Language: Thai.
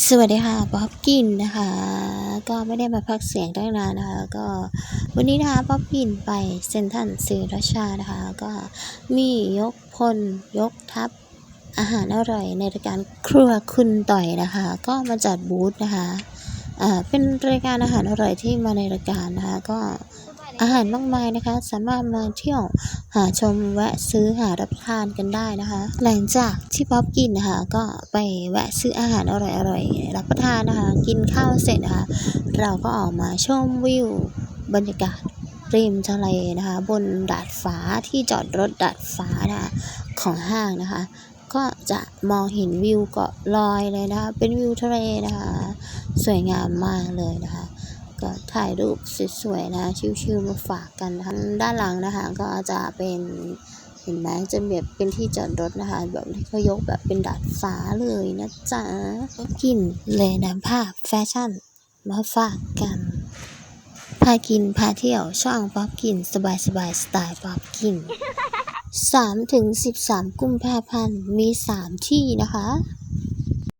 สวัสดีค่ะป๊อบกินนะคะ ก็ไม่ได้มาพักเสียงตั้งนานนะคะ ก็วันนี้นะคะป๊อบกินไปเซนทรันศรีราชานะคะ ก็มียกพลยกทัพอาหารอร่อยในรายการครัวคุณต่อยนะคะ ก็มาจัดบูธนะคะอ่าเป็นรายการอาหารอร่อยที่มาในรายการนะคะ ก็ อาหารมากมายนะคะ สามารถมาเที่ยวหาชมแวะซื้อหารับประทานกันได้นะคะ หลังจากที่ป๊อบกินนะคะก็ไปแวะซื้ออาหารอร่อยๆรับประทานนะคะ กินข้าวเสร็จนะคะ เราก็ออกมาชมวิวบรรยากาศริมทะเลนะคะ บนดาดฟ้าที่จอดรถดาดฟ้านะคะของห้างนะคะ ก็จะมองเห็นวิวเกาะลอยเลยนะคะ เป็นวิวทะเลนะคะ สวยงามมากเลยนะคะ ก็ถ่ายรูปสวยๆนะ ชิวๆมาฝากกันนะคะด้านหลังนะคะ ก็จะเป็นเห็นไหมจะแบบเป็นที่จอดรถนะคะ แบบที่เขายกแบบเป็นดาดฟ้าเลยนะจ๊ะกินเลยนำภาพแฟชั่นมาฝากกันพากินพาเที่ยวช่องป๊อปกิน สบายสบายๆสไตล์ป๊อปกิน3ถึง13 กุมภาพันธ์มี 3 ที่นะคะ